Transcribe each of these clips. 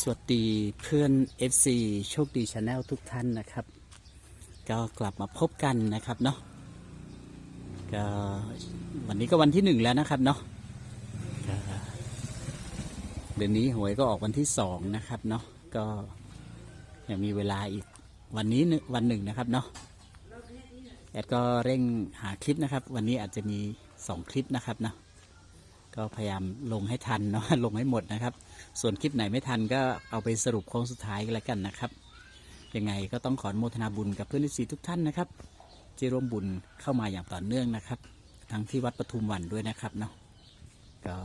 สวัสดีเพื่อน FC โชคดีชาแนลทุกท่านนะครับ ก็กลับมาพบกันนะครับเนาะก็วันนี้ก็วันที่หนึ่งแล้วนะครับเนาะเดือนนี้หวยก็ออกวันที่สองนะครับเนาะก็ยังมีเวลาอีกวันนี้วันหนึ่งนะครับเนาะแอดก็เร่งหาคลิปนะครับ วันนี้อาจจะมีสองคลิปนะครับเนาะ ก็พยายามลงให้ทันเนาะลงให้หมดนะครับ ส่วนคลิปไหนไม่ทันก็เอาไปสรุปโค้งสุดท้ายกันแล้วกันนะครับ ยังไงก็ต้องขออนุโมทนาบุญกับเพื่อนฤาษีทุกท่านนะครับที่ร่วมบุญเข้ามาอย่างต่อเนื่องนะครับ ทั้งที่วัดปทุมวันด้วยนะครับเนาะก็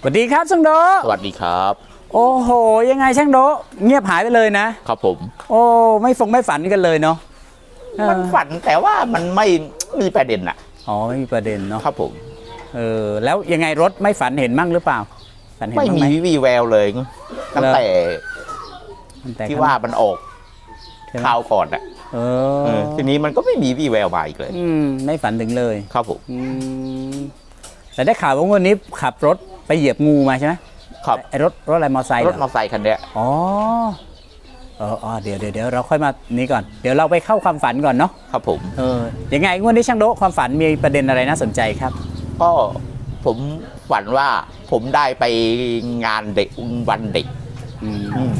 สวัสดีครับช่างโดสวัสดีครับ โอ้โห ยังไงช่างโดเงียบหายไปเลยนะ ครับผม โอ้ไม่ฟงไม่ฝันกันเลยเนาะเออมันฝันแต่ว่ามันไม่มีประเด็นอะอ๋อไม่มีประเด็นเนาะครับผม เออแล้วยังไงรถไม่ฝันเห็นมั่งหรือเปล่า ฝันเห็นไม่บ้างมีไหมวี่แววเลยตั้งแต่ตั้งแต่ที่ว่ามันออกใช่ไหมข่าวก่อนอะเอเอออทีนี้มันก็ไม่มีวี่แววมาอีกเลย อืมไม่ฝันถึงเลย ครับผมอืมแต่ได้ข่าวว่าวันนี้ขับรถไปเหยียบงูมาใช่ไหมครับไอ้รถรถอะไรมอไซค์เหรรถอมอเตอร์ไซค์คันเนี้ย อ๋อเอออ๋อเดี๋ยวเดี๋ยวเดี๋ยวเราค่อยมานี้ก่อน เดี๋ยวเราไปเข้าความฝันก่อนเนาะ ครับผม เออยังไงงวดนี้ช่างโดะความฝันมีประเด็นอะไรน่าสนใจครับ ก็ผมฝันว่าผมได้ไปงานเด็กวันเด็กอืมอืม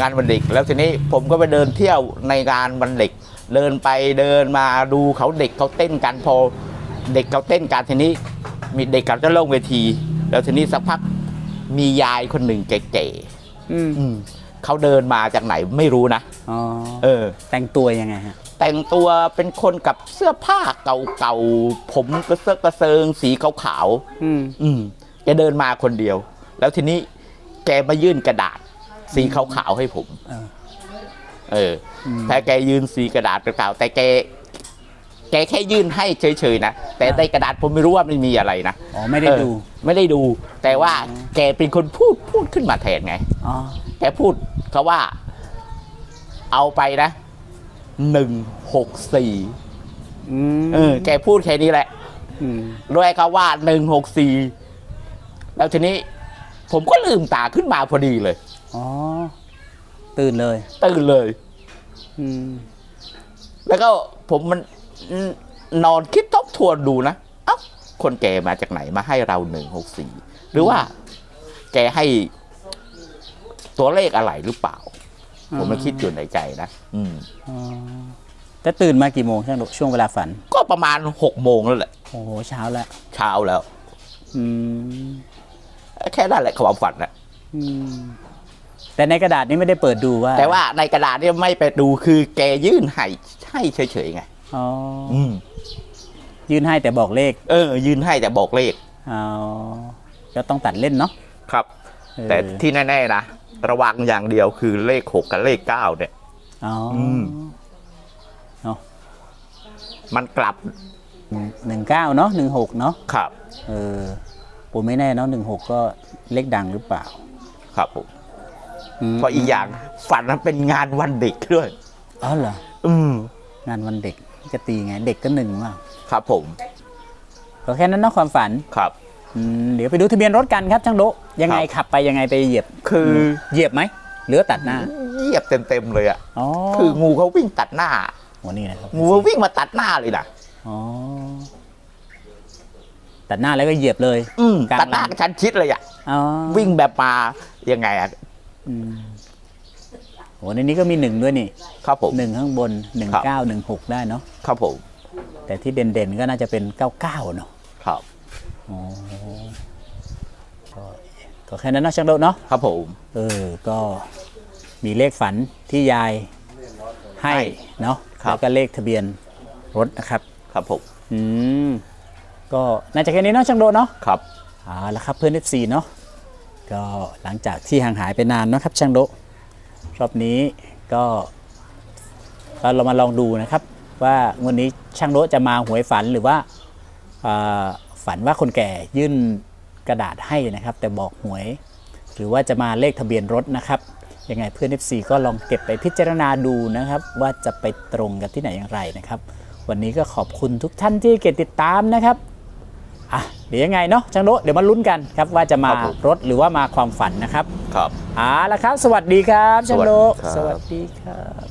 งานวันเด็ก แล้วทีนี้ผมก็ไปเดินเที่ยวในงานวันเด็ก เดินไปเดินมาดูเขาเด็กเขาเต้นกันพอเด็กเขาเต้นกันทีนี้ มีเด็กเขาจะลงเวที แล้วทีนี้สักพักมียายคนหนึ่งแก่อืมๆอืมเขาเดินมาจากไหนไม่รู้นะอ๋อเออ แต่งตัวยังไงฮะ แต่งตัวเป็นคนกับเสื้อผ้าเก่าๆ ผมกระเซาะกระเซิง สีขาวๆอืมอืมแกเดินมาคนเดียว แล้วทีนี้แกมายื่นกระดาษ สีขาวๆให้ผม เออ เอออม แต่แกยืนสีกระดาษเปล่าๆแต่แก แกแค่ยื่นให้เฉยๆนะ แต่ในกระดาษผมไม่รู้ว่ามันมีอะไรนะอ๋อไม่ได้เออดูไม่ได้ดู แต่ว่าแกเป็นคนพูดพูดขึ้นมาแทนไง อ๋อแกพูดเขาว่า เอาไปนะ หนึ่งหกสี่อืมเออ แกพูดแค่นี้แหละอืมด้วยเขาว่าหนึ่งหกสี่แล้วทีนี้ ผมก็ลืมตาขึ้นมาพอดีเลย อ๋อ ตื่นเลยตื่นเลย อืมแล้วก็ผมมันนอนคิดทบทวนดูนะ เอ้า คนแกมาจากไหนมาให้เราหนึ่งหกสี่หรือว่า แกให้ตัวเลขอะไรหรือเปล่า ผมมาคิดอยู่ในใจนะอืมอ๋อแต่ตื่นมากี่โมงช่างโดช่วงเวลาฝัน ก็ประมาณหกโมงแล้วแหละโอ้โหเช้าแล้วเช้าแล้วอืมแค่นั้นแหละความฝันนะอืมแต่ในกระดาษนี้ไม่ได้เปิดดูว่า แต่ว่าในกระดาษเนี่ยไม่ไปดูคือแกยื่นให้ให้เฉยๆไงอ๋ออืมยื่นให้แต่บอกเลข เออ ยื่นให้แต่บอกเลขอ๋อก็ต้องตัดเล่นเนาะครับเออแต่ที่แน่ๆนะ ระวังอย่างเดียวคือเลขหกกับเลขเก้าเนี่ย อ๋ออม เนาะมันกลับหนึ่งเก้าเนาะหนึ่งหกเนาะครับ เออผมไม่แน่เนาะหนึ่งหกก็เลขดังหรือเปล่าครับผมมเพราะอีกอย่างฝันมันเป็นงานวันเด็กด้วย อ๋อเหรออืม งานวันเด็กจะตีไง เด็กก็หนึ่งว่าครับผมก็แค่นั้นเนาะความฝัน ครับอืม เดี๋ยวไปดูทะเบียนรถกันครับช่างโดะยังไงครับขับไปยังไงไปเหยียบ คือเหยียบไหมหรือตัดหน้า เหยียบเต็มๆเลยอะอ๋อคืองูเขาวิ่งตัดหน้าโหนี่นะครับงูเขาวิ่งมาตัดหน้าเลยนะอ๋อตัดหน้าแล้วก็เหยียบเลย อืมกลางตัดหน้าลำชันชิดเลยอะอ๋อวิ่งแบบมายังไงอะอืมโหในนี้ก็มีหนึ่งด้วยนี่ ครับผมหนึ่งข้างบนหนึ่งครับเก้าหนึ่งหกได้เนาะครับผมแต่ที่เด่นๆก็น่าจะเป็นเก้าเก้าเนาะครับอ๋อก็ ก็แค่นั้นเนาะช่างโดะเนาะครับผมเออก็มีเลขฝันที่ยายให้ให้เนาะครับแล้วก็เลขทะเบียนรถนะครับครับผมอืมก็น่าจะแค่นี้เนาะช่างโดะเนาะครับเอาละครับเพื่อน FC เนาะก็หลังจากที่ห่างหายไปนานเนาะครับช่างโดะรอบนี้ก็ก็เรามาลองดูนะครับ ว่างวันนี้ช่างโดะจะมาหวยฝันหรือว่าอ่าฝันว่าคนแก่ยื่น กระดาษให้นะครับ แต่บอกหวย หรือว่าจะมาเลขทะเบียนรถนะครับยังไงเพื่อน FC ก็ลองเก็บไปพิจารณาดูนะครับ ว่าจะไปตรงกันที่ไหนอย่างไรนะครับ วันนี้ก็ขอบคุณทุกท่านที่เกดติดตามนะครับอะเดี๋ยวยังไงเนาะช่างโนเดี๋ยวมาลุ้นกันครับว่าจะมาครับผม รถหรือว่ามาความฝันนะครับครับ เอาละครับ สวัสดีครับช่างโนสสวัวัสสดีดีคครัรับ